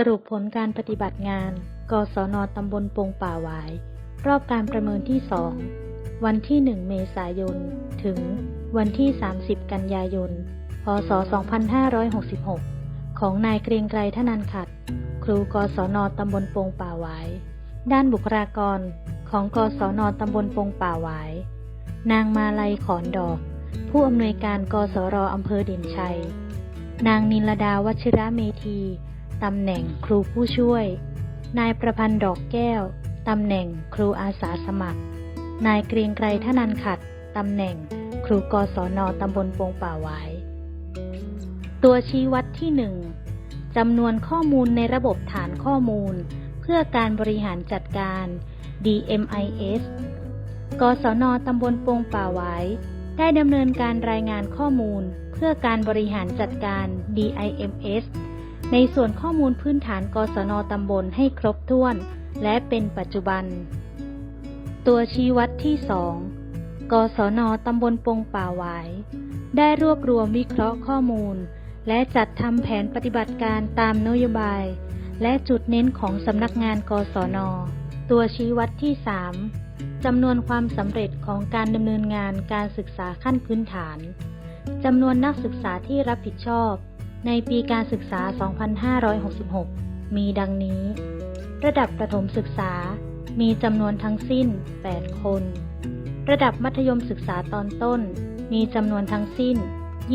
สรุปผลการปฏิบัติงาน กศนตำบลปงป่าหวาย รอบการประเมินที่ 2 วันที่ 1 เมษายน ถึงวันที่ 30 กันยายน พศ 2566 ของนายเกรียงไกรทนันขัด ครูกศนตำบลปงป่าหวาย ด้านบุคลากรของกศนตำบลปงป่าหวาย นางมาลัยขอนดอก ผู้อำนวยการกสรอำเภอเด่นชัย นางนิลดาวชิระเมธี ตำแหน่งครูผู้ช่วย นายประพันธ์ดอกแก้ว ตำแหน่งครูอาสาสมัคร นายเกรียงไกรทนันขัด ตำแหน่งครูกศนตำบลปงป่าหวาย ตัวชี้วัดที่หนึ่งจำนวนข้อมูลในระบบฐานข้อมูล เพื่อการบริหารจัดการ DMIS กศนตำบลปงป่าหวายได้ดำเนินการรายงานข้อมูล เพื่อการบริหารจัดการ DIMS ในส่วนข้อมูลพื้นฐานกศนตำบลให้ครบถ้วน และเป็นปัจจุบัน ตัวชี้วัดที่ 2 กศนตำบลปงป่าหวาย ได้รวบรวมวิเคราะห์ข้อมูล และจัดทำแผนปฏิบัติการตามนโยบาย และจุดเน้นของสำนักงานกศน ตัวชี้วัดที่ 3จำนวนความสำเร็จของการดำเนินงานการศึกษาขั้นพื้นฐานจำนวนนักศึกษาที่รับผิดชอบ ในปีการศึกษา 2566 มีดังนี้ ระดับประถมศึกษา มีจำนวนทั้งสิ้น 8 คน ระดับมัธยมศึกษาตอนต้น มีจำนวนทั้งสิ้น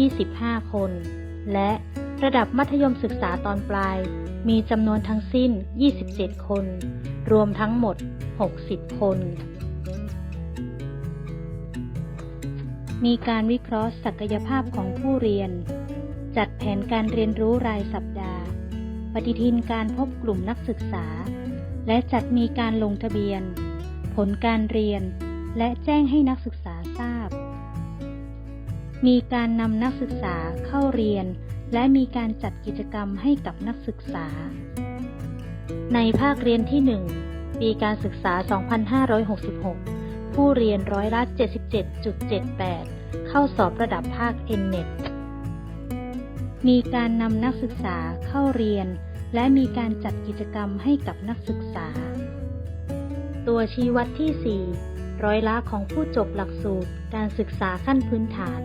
25 คน และระดับมัธยมศึกษาตอนปลาย มีจำนวนทั้งสิ้น 27 คน รวมทั้งหมด 60 คน มีการวิเคราะห์ศักยภาพของผู้เรียน จัดแผนการเรียนรู้รายสัปดาห์ ปฏิทินการพบกลุ่มนักศึกษา และจัดมีการลงทะเบียน ผลการเรียน และแจ้งให้นักศึกษาทราบ มีการนำนักศึกษาเข้าเรียน และมีการจัดกิจกรรมให้กับนักศึกษา ในภาคเรียนที่ 1 ปีการศึกษา 2566 ผู้เรียนร้อยละ 77.78 เข้าสอบระดับภาค NNET มีการนำนักศึกษาเข้าเรียน และมีการจัดกิจกรรมให้กับนักศึกษา ตัวชี้วัดที่ 4 ร้อยละของผู้จบหลักสูตร การศึกษาขั้นพื้นฐาน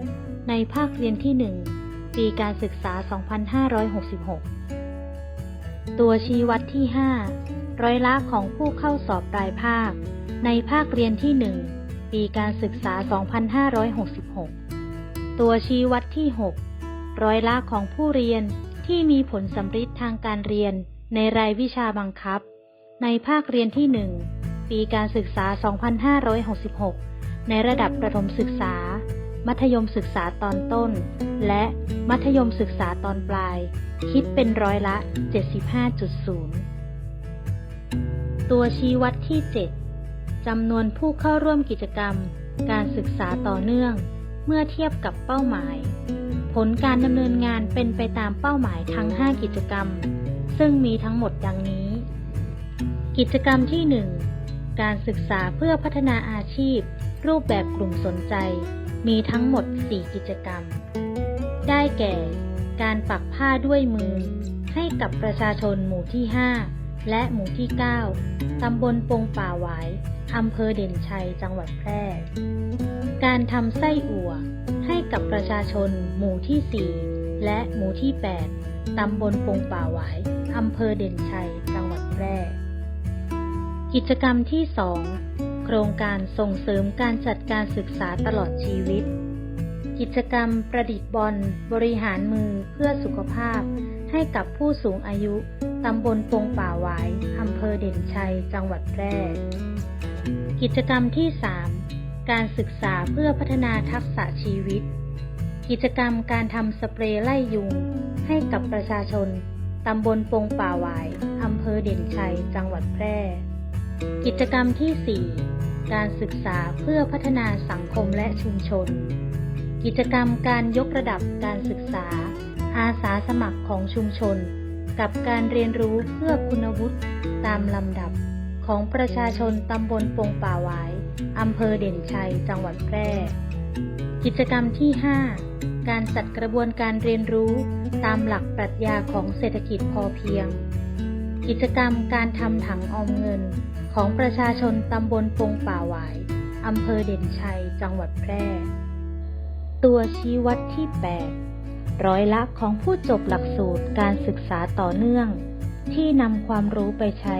ในภาคเรียนที่ 1 ปีการศึกษา 2566 ตัวชี้วัดที่ 5 ร้อยละของผู้เข้าสอบปลายภาค ในภาคเรียนที่ 1 ปีการศึกษา 2566 ตัวชี้วัดที่ 6 ร้อยละของผู้เรียนที่มีผลสำฤทธิ์ทางการเรียนในรายวิชาบังคับ ในภาคเรียนที่ 1 ปีการศึกษา 2566 ในระดับประถมศึกษา มัธยมศึกษาตอนต้น และมัธยมศึกษาตอนปลาย คิดเป็นร้อยละ 75.0 ตัวชี้วัดที่ 7จำนวนผู้เข้าร่วมกิจกรรม การศึกษาต่อเนื่อง เมื่อเทียบกับเป้าหมาย ผลการดำเนินงานเป็นไปตามเป้าหมายทั้ง 5 กิจกรรม ซึ่งมีทั้งหมดดังนี้ กิจกรรมที่ 1 การศึกษาเพื่อพัฒนาอาชีพ รูปแบบกลุ่มสนใจ มีทั้งหมด 4 กิจกรรม ได้แก่ การปักผ้าด้วยมือ ให้กับประชาชนหมู่ที่ 5 และหมู่ที่ 9 ตำบลปงป่าหวาย อำเภอเด่นชัย จังหวัดแพร่ การทำไส้อั่วให้กับประชาชนหมู่ที่ 4 และหมู่ที่ 8 ตำบลปงป่าหวาย อำเภอเด่นชัย จังหวัดแพร่ กิจกรรมที่ 2 โครงการส่งเสริมการจัดการศึกษาตลอดชีวิต กิจกรรมประดิษฐ์บอลบริหารมือเพื่อสุขภาพ ให้กับผู้สูงอายุ ตำบลปงป่าหวาย อำเภอเด่นชัย จังหวัดแพร่ กิจกรรมที่ 3 การศึกษาเพื่อพัฒนาทักษะชีวิต กิจกรรมการทำสเปรย์ไล่ยุง ให้กับประชาชน ตำบลปงป่าหวาย อำเภอเด่นชัย จังหวัดแพร่ กิจกรรมที่ 4 การศึกษาเพื่อพัฒนาสังคมและชุมชน กิจกรรมการยกระดับการศึกษา อาสาสมัครของชุมชน กับการเรียนรู้เพื่อคุณวุฒิตามลำดับ ของประชาชนตำบลปงป่าหวายอำเภอเด่นชัย จังหวัดแพร่ กิจกรรมที่ 5 การจัดกระบวนการเรียนรู้ตามหลักปรัชญาของเศรษฐกิจพอเพียง กิจกรรมการทำถังออมเงินของประชาชนตำบลปงป่าหวายอำเภอเด่นชัย จังหวัดแพร่ ตัวชี้วัดที่ 8 ร้อยละของผู้จบหลักสูตรการศึกษาต่อเนื่อง ที่นำความรู้ไปใช้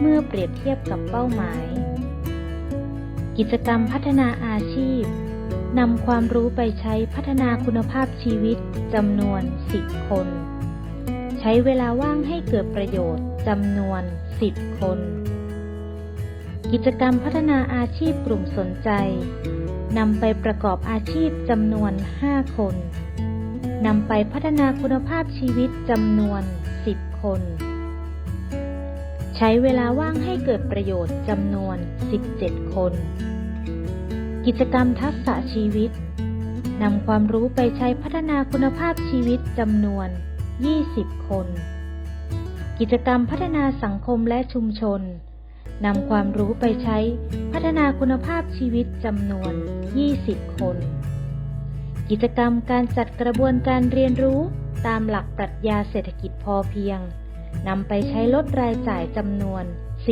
เมื่อเปรียบเทียบกับเป้าหมาย กิจกรรมพัฒนาอาชีพนำความรู้ไปใช้พัฒนาคุณภาพชีวิตจำนวน 10 คน ใช้เวลาว่างให้เกิดประโยชน์จำนวน 10 คน กิจกรรมพัฒนาอาชีพกลุ่มสนใจนำไปประกอบอาชีพจำนวน 5 คนนำไปพัฒนาคุณภาพชีวิตจำนวน 10 คน ใช้เวลาว่างให้เกิดประโยชน์จำนวน 17 คน กิจกรรมทักษะชีวิตนำความรู้ไปใช้พัฒนาคุณภาพชีวิตจำนวน 20 คน กิจกรรมพัฒนาสังคมและชุมชนนำความรู้ไปใช้พัฒนาคุณภาพชีวิตจำนวน 20 คน กิจกรรมการจัดกระบวนการเรียนรู้ตามหลักปรัชญาเศรษฐกิจพอเพียง นำไปใช้ลดรายจ่ายจำนวน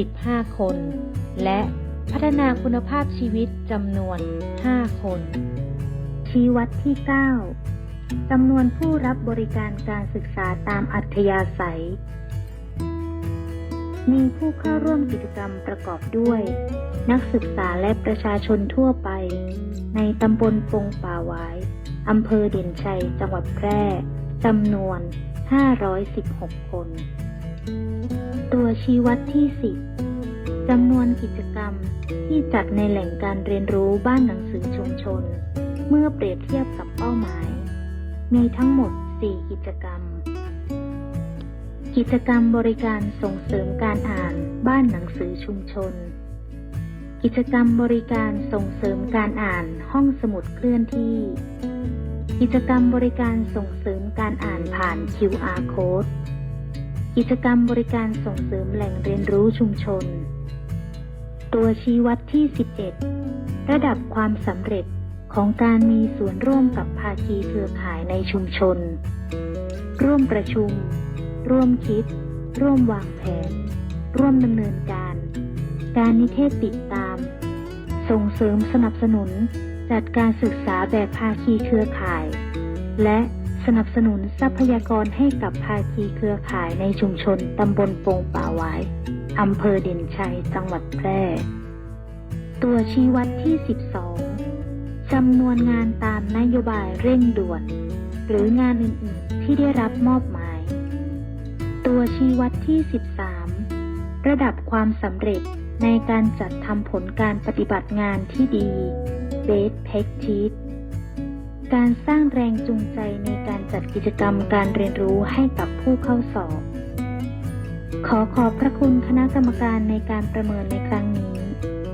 15 คน และพัฒนาคุณภาพชีวิตจำนวน 5 คน ชี้วัดที่ 9จำนวนผู้รับบริการการศึกษาตามอัธยาศัย มีผู้เข้าร่วมกิจกรรมประกอบด้วย นักศึกษาและประชาชนทั่วไป ในตำบลปงป่าหวายอำเภอเด่นชัย จังหวัดแพร่จำนวน 516 คน ชี้วัดที่ 10จำนวนกิจกรรมที่จัดในแหล่งการเรียนรู้บ้านหนังสือชุมชน เมื่อเปรียบเทียบกับเป้าหมาย มีทั้งหมด 4 กิจกรรม กิจกรรมบริการส่งเสริมการอ่านบ้านหนังสือชุมชน กิจกรรมบริการส่งเสริมการอ่านห้องสมุดเคลื่อนที่ กิจกรรมบริการส่งเสริมการอ่านผ่าน QR code กิจกรรมบริการส่งเสริมแหล่งเรียนรู้ชุมชน ตัวชี้วัดที่ 11 ระดับความสำเร็จของการมีส่วนร่วมกับภาคีเครือข่ายในชุมชน ร่วมประชุม ร่วมคิด ร่วมวางแผน ร่วมดำเนินการ การนิเทศติดตาม ส่งเสริมสนับสนุน จัดการศึกษาแบบภาคีเครือข่าย และ สนับสนุนทรัพยากรให้กับภาคีเครือข่ายในชุมชนตำบลโป่งป่าหวายอำเภอเด่นชัย จังหวัดแพร่ ตัวชี้วัดที่ 12จำนวนงานตามนโยบายเร่งด่วน หรืองานอื่นๆ ที่ได้รับมอบหมาย ตัวชี้วัดที่ 13 ระดับความสำเร็จในการจัดทำผลการปฏิบัติงานที่ดี Best Practice การสร้างแรงจูงใจใน กิจกรรมการเรียนรู้ให้กับผู้เข้าสอบ ขอขอบพระคุณคณะกรรมการในการประเมินในครั้งนี้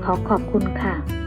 ขอขอบคุณค่ะ